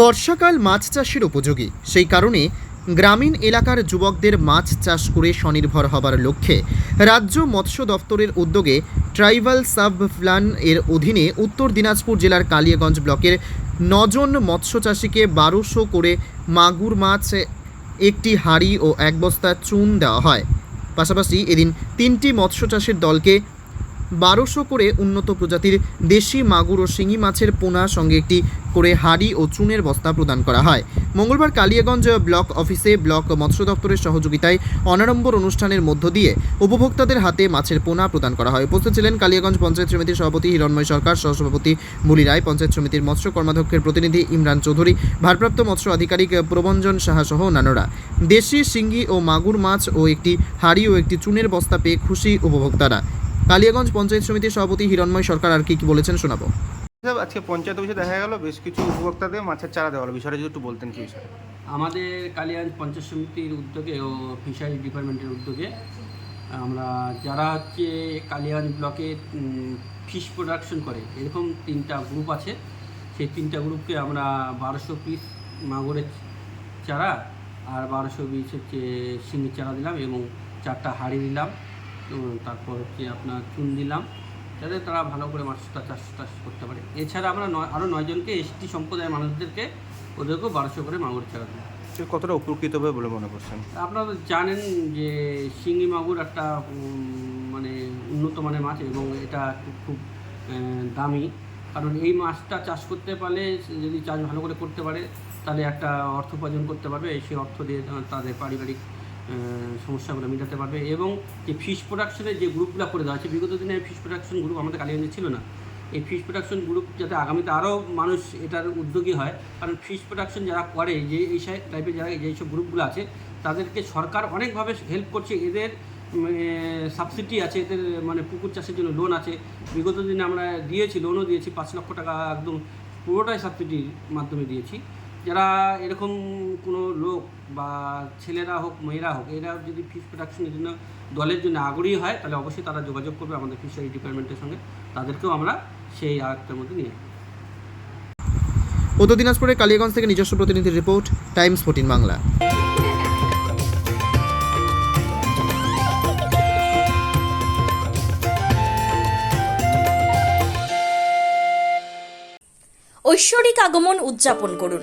বর্ষাকাল মাছ চাষের উপযোগী। সেই কারণে গ্রামীণ এলাকার যুবকদের মাছ চাষ করে স্বনির্ভর হবার লক্ষ্যে রাজ্য মৎস্য দপ্তরের উদ্যোগে ট্রাইবাল সাব প্ল্যান এর অধীনে উত্তর দিনাজপুর জেলার কালিয়াগঞ্জ ব্লকের নজন মৎস্য চাষিকে বারোশো করে মাগুর মাছ, একটি হাঁড়ি ও এক বস্তা চুন দেওয়া হয়। পাশাপাশি এদিন তিনটি মৎস্য চাষের দলকে বারোশো করে উন্নত প্রজাতির দেশি মাগুর ও শিঙি মাছের পোনা সঙ্গে একটি করে হাড়ি ও চুনের বস্তা প্রদান করা হয়। মঙ্গলবার কালিয়াগঞ্জ ব্লক অফিসে ব্লক মৎস্য দপ্তরের সহযোগিতায় অনাড়ম্বর অনুষ্ঠানের মধ্য দিয়ে উপভোক্তাদের হাতে মাছের পোনা প্রদান করা হয়। উপস্থিত ছিলেন কালিয়াগঞ্জ পঞ্চায়েত সমিতির সভাপতি হিরণময় সরকার, সহসভাপতি মুলি রায়, পঞ্চায়েত সমিতির মৎস্য কর্মাধ্যক্ষের প্রতিনিধি ইমরান চৌধুরী, ভারপ্রাপ্ত মৎস্য আধিকারিক প্রবঞ্জন সাহা সহ অন্যান্যরা। দেশি শিঙ্গি ও মাগুর মাছ ও একটি হাড়ি ও একটি চুনের বস্তা পেয়ে খুশি উপভোক্তারা। কালিয়াগঞ্জ পঞ্চায়েত সমিতির সভাপতি হিরণময় সরকার আর কি কি বলেছেন শোনাবো। আজকে পঞ্চায়েত অফিসে দেখা গেল বেশ কিছু উপভোক্তাদের মাছের চারা দেওয়া হলো। বিষয়টা যদি একটু বলতেন কি বিষয়? আমাদের কালিয়াঞ্জ পঞ্চায়েত সমিতির উদ্যোগে ও ফিশারি ডিপার্টমেন্টের উদ্যোগে আমরা যারা হচ্ছে কালিয়াঞ্জ ব্লকে ফিশ প্রোডাকশন করে এরকম তিনটা গ্রুপ আছে। সেই তিনটা গ্রুপকে আমরা বারোশো পিস মাগুরের চারা আর বারোশো পিস হচ্ছে শিঙির চারা দিলাম এবং চারটা হাঁড়ি দিলাম। তারপর হচ্ছে আপনার চুন দিলাম যাতে তারা ভালো করে মাছটা চাষ টাস করতে পারে। এছাড়া আমরা নয় আরও নয়জনকে এসটি সম্প্রদায়ের মানুষদেরকে ওদেরকেও বারোশো করে মাগুর দিলাম। সে কতটা উপকৃত হবে বলে মনে করছেন? আপনারা জানেন যে শিঙি মাগুর একটা মানে উন্নত মানের মাছ এবং এটা খুব দামি। কারণ এই মাছটা চাষ করতে পারলে যদি চাষ ভালো করে করতে পারে তাহলে একটা অর্থ উপার্জন করতে পারবে সেই অর্থ দিয়ে তাদের পারিবারিক সমস্যাগুলো মেটাতে পারবে। এবং যে ফিশ প্রোডাকশনের যে গ্রুপগুলো করে দেওয়া হচ্ছে বিগত দিনে ফিশ প্রোডাকশন গ্রুপ আমাদের কালিগঞ্জে ছিল না। এই ফিশ প্রোডাকশন গ্রুপ যাতে আগামীতে আরও মানুষ এটার উদ্যোগী হয়, কারণ ফিশ প্রোডাকশন যারা করে, যে এই টাইপের যারা যেসব গ্রুপগুলো আছে, তাদেরকে সরকার অনেকভাবে হেল্প করছে। এদের সাবসিডি আছে, এদের মানে পুকুর চাষের জন্য লোন আছে। বিগত দিনে আমরা দিয়েছি লোনও দিয়েছি, পাঁচ লক্ষ টাকা একদম পুরোটাই সাবসিডির মাধ্যমে দিয়েছি। যারা এরকম কোনো লোক বা ছেলেরা হোক মেয়েরা হোক এরা যদি ফিশ প্রোডাকশনের জন্য দলের জন্য আগ্রহী হয় তাহলে অবশ্যই তারা যোগাযোগ করবে আমাদের ফিশারি ডিপার্টমেন্টের সঙ্গে। তাদেরকেও আমরা সেই আয়ত্তের মধ্যে নিয়ে। উত্তর দিনাজপুরের কালিয়াগঞ্জ থেকে নিজস্ব প্রতিনিধির রিপোর্ট টাইমস ফোর্টিন বাংলা। ঐশ্বরিক আগমন উদযাপন করুন।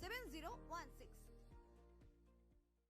seven zero one six